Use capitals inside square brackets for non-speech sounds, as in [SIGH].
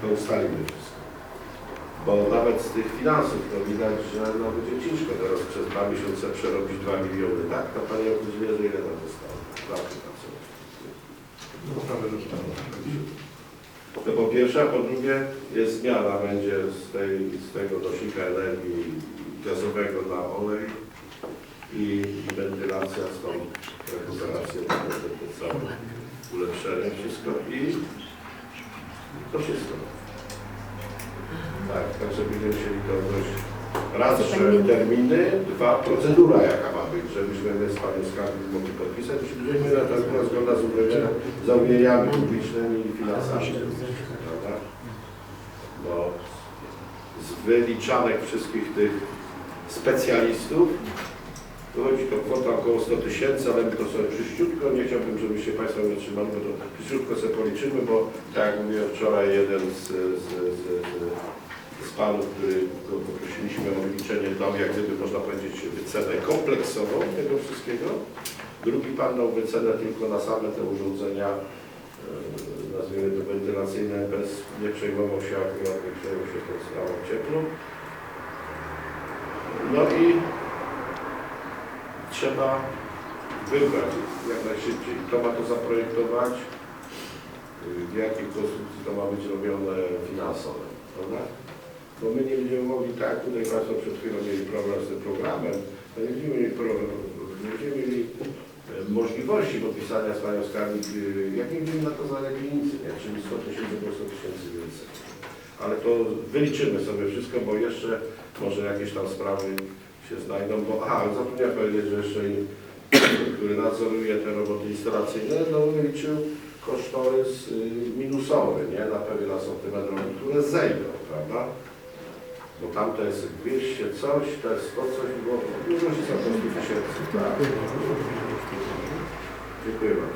to ustalimy wszystko. Bo nawet z tych finansów to widać, że no będzie ciężko teraz przez dwa miesiące przerobić 2 miliony, tak? To Pani określenie, że ile tam zostało? Zawsze tam są. No prawie zostało. To po pierwsze, a po drugie jest zmiana będzie z, tej, z tego nośnika energii gazowego na olej i, wentylacja z tą rekuperacją, całe ulepszenie, wszystko i to wszystko. Tak, także będziemy to dość raz, że terminy, dwa, procedura jaka ma być, żebyśmy my z Panią Skarbnik mogli podpisać, żebyśmy na była zgoda z zamówieniami publicznymi i finansami. Prawda? Bo z wyliczanek wszystkich tych specjalistów wychodzi to kwota około 100 tysięcy, ale my to sobie przyściutko, nie chciałbym, żebyście Państwo nie trzymali, bo to przyściutko sobie policzymy, bo tak jak mówiłem wczoraj, jeden z, z, z, z, panów, który poprosiliśmy o wyliczenie dał, jak gdyby można powiedzieć wycenę kompleksową tego wszystkiego. Drugi pan dał wycenę tylko na same te urządzenia, e, nazwijmy to wentylacyjne, bez, nie przejmował się akurat, nie przejmował się tą sprawą ciepłą. No i trzeba wybrać jak najszybciej, kto ma to zaprojektować, y, w jakiej konstrukcji to ma być robione finansowe, prawda? Bo my nie będziemy mogli, tak tutaj Państwo przed chwilą mieli problem z tym programem, to nie będziemy mieli, problem, nie będziemy mieli e, możliwości podpisania z Panią Skarbnik, y, jak nie będziemy na to zalegli nic, nie? czyli 100 tysięcy do 100 tysięcy więcej. Ale to wyliczymy sobie wszystko, bo jeszcze może jakieś tam sprawy się znajdą, bo aha, zapomniałem powiedzieć, że jeszcze [COUGHS] który nadzoruje te roboty instalacyjne, no wyliczył kosztorys y, minusowy, nie, na pewien asortyment robót, które zejdą, prawda? Bo tam to jest 200 coś, to jest 100 coś, było różnica po 100 tysięcy. Tak. Dziękuję bardzo.